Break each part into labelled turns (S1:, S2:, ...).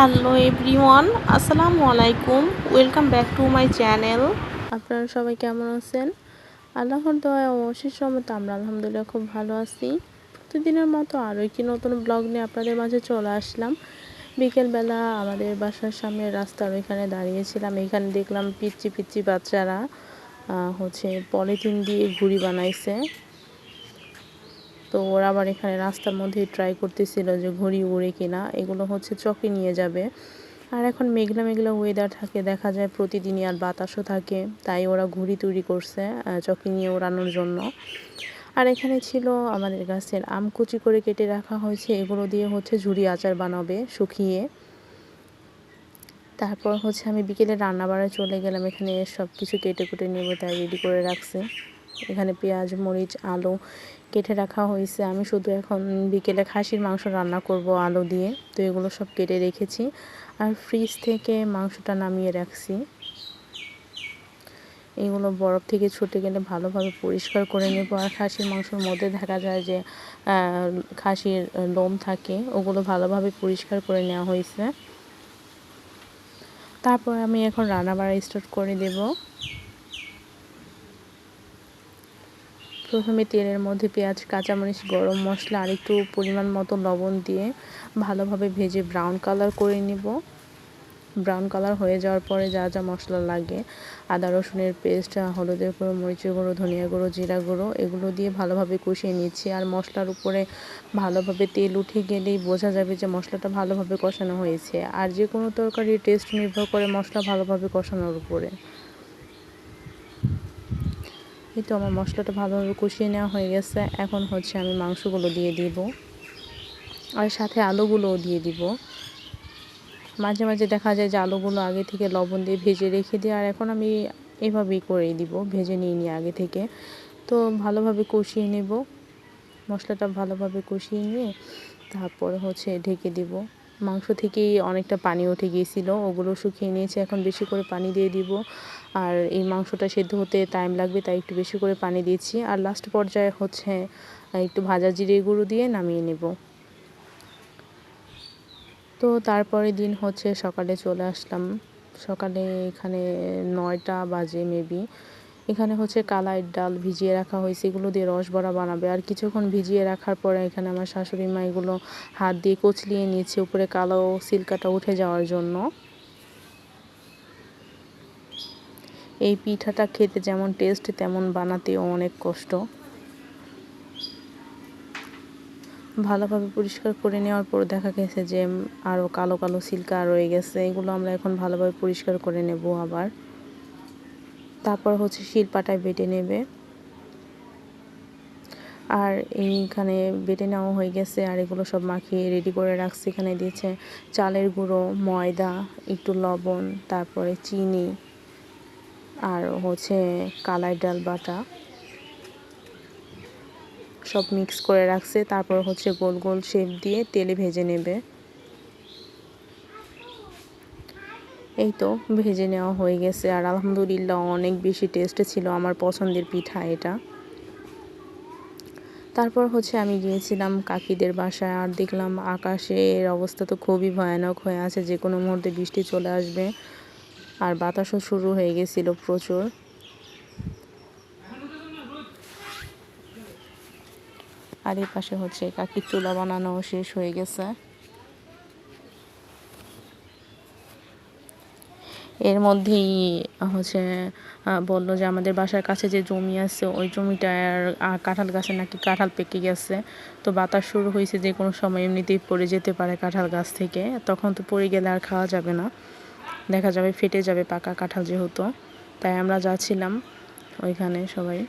S1: Hello everyone আসসালামু আলাইকুম welcome back to my channel আপনারা সবাই কেমন আছেন? আল্লাহর দয়া অশেষ মতো আমরা আলহামদুলিল্লাহ খুব ভালো আছি। প্রতিদিনের মতো আরও একটি নতুন ব্লগ নিয়ে আপনাদের মাঝে চলে আসলাম। বিকেলবেলা আমাদের বাসার সামনে রাস্তার ওইখানে দাঁড়িয়েছিলাম, এখানে দেখলাম পিচ্ছি পিচ্ছি বাচ্চারা হচ্ছে পলিথিন দিয়ে ঘুড়ি বানাইছে। তো ওরা আবার এখানে রাস্তার মধ্যে ট্রাই করতেছিল যে ঘড়ি উড়ে কিনা। এগুলো হচ্ছে চকে নিয়ে যাবে। আর এখন মেঘলা মেঘলা ওয়েদার থাকে, দেখা যায় প্রতিদিনই আর বাতাসও থাকে, তাই ওরা ঘুড়ি তৈরি করছে চকে নিয়ে ওড়ানোর জন্য। আর এখানে ছিল আমাদের গাছের আম কুচি করে কেটে রাখা হয়েছে, এগুলো দিয়ে হচ্ছে ঝুড়ি আচার বানাবে, শুকিয়ে। তারপর হচ্ছে আমি বিকেলে রান্না বাড়ায় চলে গেলাম, এখানে সব কিছু কেটে কুটে নেব তাই রেডি করে রাখছি। এখানে পেঁয়াজ, মরিচ, আলু কেটে রাখা হয়েছে। আমি শুধু এখন বিকেলে খাসির মাংস রান্না করব আলু দিয়ে। তো এগুলো সব কেটে রেখেছি। আর ফ্রিজ থেকে মাংসটা নামিয়ে রাখছি। এগুলো বরফ থেকে ছুটে গেলে ভালোভাবে পরিষ্কার করে নেব। আর খাসির মাংসের মধ্যে দেখা যায় যে খাসির লোম থাকে, ওগুলো ভালোভাবে পরিষ্কার করে নেওয়া হয়েছে। তারপর আমি এখন রান্না বাড়া স্টার্ট করে দেব। প্রথমে তেলের মধ্যে পেঁয়াজ, কাঁচামরিচ, গরম মশলা আর একটু পরিমাণ মতো লবণ দিয়ে ভালোভাবে ভেজে ব্রাউন কালার করে নিব। ব্রাউন কালার হয়ে যাওয়ার পরে যা যা মশলা লাগে, আদা, রসুনের পেস্ট হলুদের গুঁড়ো, মরিচের গুঁড়ো, ধনিয়া গুঁড়ো, জিরা গুঁড়ো, এগুলো দিয়ে ভালোভাবে কষিয়ে নিচ্ছি। আর মশলার উপরে ভালোভাবে তেল উঠে গেলেই বোঝা যাবে যে মশলাটা ভালোভাবে কষানো হয়েছে। আর যে কোনো তরকারির টেস্ট নির্ভর করে মশলা ভালোভাবে কষানোর উপরে। এই তো আমার মশলাটা ভালোভাবে কষিয়ে নেওয়া হয়ে গেছে। এখন হচ্ছে আমি মাংসগুলো দিয়ে দিব। আর সাথে আলুগুলোও দিয়ে দিব। মাঝে মাঝে দেখা যায় যে আলুগুলো আগে থেকে লবণ দিয়ে ভেজে রেখে দিই, আর এখন আমি এভাবেই করেই দিব, ভেজে নিয়ে নিই আগে থেকে। তো ভালোভাবে কষিয়ে নেব। মশলাটা ভালোভাবে কষিয়ে নিয়ে তারপর হচ্ছে ঢেকে দিব। মাংস থেকেই অনেকটা পানি উঠে গিয়েছিল, ওগুলো শুকিয়ে নিয়েছি, এখন বেশি করে পানি দিয়ে দিব। আর এই মাংসটা সেদ্ধ হতে টাইম লাগবে, তাই একটু বেশি করে পানি দিয়েছি। আর লাস্ট পর্যায়ে হচ্ছে, একটু ভাজা জিরে গুঁড়ো দিয়ে নামিয়ে নেব। তো তারপরে দিন হচ্ছে সকালে চলে আসলাম। সকালে এখানে নয়টা বাজে মেবি এখানে হচ্ছে কালাই ডাল ভিজিয়ে রাখা হয়েছে, এগুলো দিয়ে রস বড়া বানাবে। আর কিছুক্ষণ ভিজিয়ে রাখার পরে এখানে আমার শাশুড়ি মা এগুলো হাত দিয়ে কচলিয়ে নিয়েছে উপরে কালো সিল্কাটা উঠে যাওয়ার জন্য। এই পিঠাটা খেতে যেমন টেস্ট তেমন বানাতেও অনেক কষ্ট। ভালোভাবে পরিষ্কার করে নেওয়ার পর দেখা গেছে যে আরও কালো কালো সিল্কা রয়ে গেছে, এগুলো আমরা এখন ভালোভাবে পরিষ্কার করে নেব আবার। তারপর হচ্ছে শিলপাটায় বেটে নেবে। আর এইখানে বেটে নেওয়া হয়ে গেছে, আর এগুলো সব মাখিয়ে রেডি করে রাখছি। এখানে দিয়েছে চালের গুঁড়ো, ময়দা, একটু লবণ, তারপরে চিনি, আর হচ্ছে কালাই ডাল বাটা। সব মিক্স করে রাখছে, তারপর হচ্ছে গোল গোল শেপ দিয়ে তেলে ভেজে নেবে। এই তো ভেজে নেওয়া হয়ে গেছে আর আলহামদুলিল্লাহ অনেক বেশি টেস্ট ছিল আমার পছন্দের পিঠা এটা। তারপর হচ্ছে আমি গিয়েছিলাম কাকিদের বাসায় আর দেখলাম আকাশের অবস্থা তো খুবই ভয়ানক হয়ে আছে, যে কোনো মুহূর্তে বৃষ্টি চলে আসবে আর বাতাসও শুরু হয়ে গেছিল প্রচুর। আর এই পাশে হচ্ছে কাকির চুলা বানানো শেষ হয়ে গেছে। এর মধ্যেই হচ্ছে বলল যে আমাদের বাসার কাছে যে জমি আছে, ওই জমিটার কাঁঠাল গাছে নাকি কাঁঠাল পেকে গেছে। তো বাতাস শুরু হয়েছে যে কোনো সময় এমনিতেই পড়ে যেতে পারে কাঁঠাল গাছ থেকে। তখন তো পড়ে গেলে আর খাওয়া যাবে না। দেখা যাবে ফেটে যাবে পাকা কাঁঠাল যেহেতু। তাই আমরা যাচ্ছিলাম ওইখানে সবাই।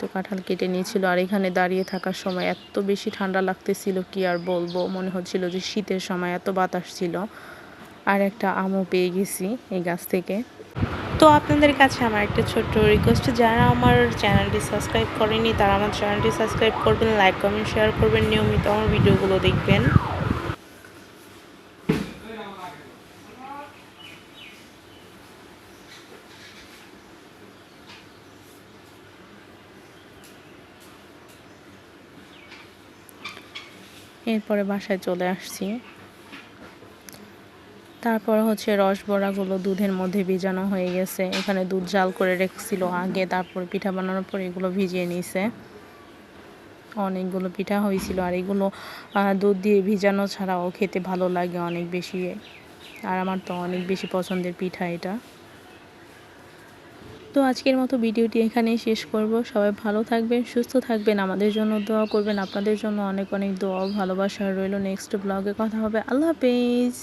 S1: তো কাঁঠাল কেটে নিয়েছিল আর এখানে দাঁড়িয়ে থাকার সময় এত বেশি ঠান্ডা লাগতেছিল কি আর বলব? মনে হচ্ছিল যে শীতের সময় এত বাতাস ছিল। আর একটা আমও পেয়ে গেছি এই গাছ থেকে। তো আপনাদের কাছে আমার একটা ছোট্ট রিকোয়েস্ট যারা আমার চ্যানেলটি সাবস্ক্রাইব করেনি তারা আমার চ্যানেলটি সাবস্ক্রাইব করবেন লাইক কমেন্ট শেয়ার করবেন, নিয়মিত আমার ভিডিওগুলো দেখবেন। এরপরে বাসায় চলে আসছি। তারপর হচ্ছে রসবড়াগুলো দুধের মধ্যে ভিজানো হয়ে গেছে। এখানে দুধ জাল করে রেখেছিল আগে, তারপর পিঠা বানানোর পর এগুলো ভিজিয়ে নিছে। অনেকগুলো পিঠা হয়েছিল আর এগুলো দুধ দিয়ে ভিজানো ছাড়াও খেতে ভালো লাগে অনেক বেশি। আর আমার তো অনেক বেশি পছন্দের পিঠা এটা। তো আজকের মতো ভিডিওটি এখানেই শেষ করব। সবাই ভালো থাকবেন, সুস্থ থাকবেন, আমাদের জন্য দোয়া করবেন। আপনাদের জন্য অনেক অনেক দোয়া ভালোবাসা রইল। নেক্সট ব্লগে কথা হবে। আল্লাহ হাফেজ।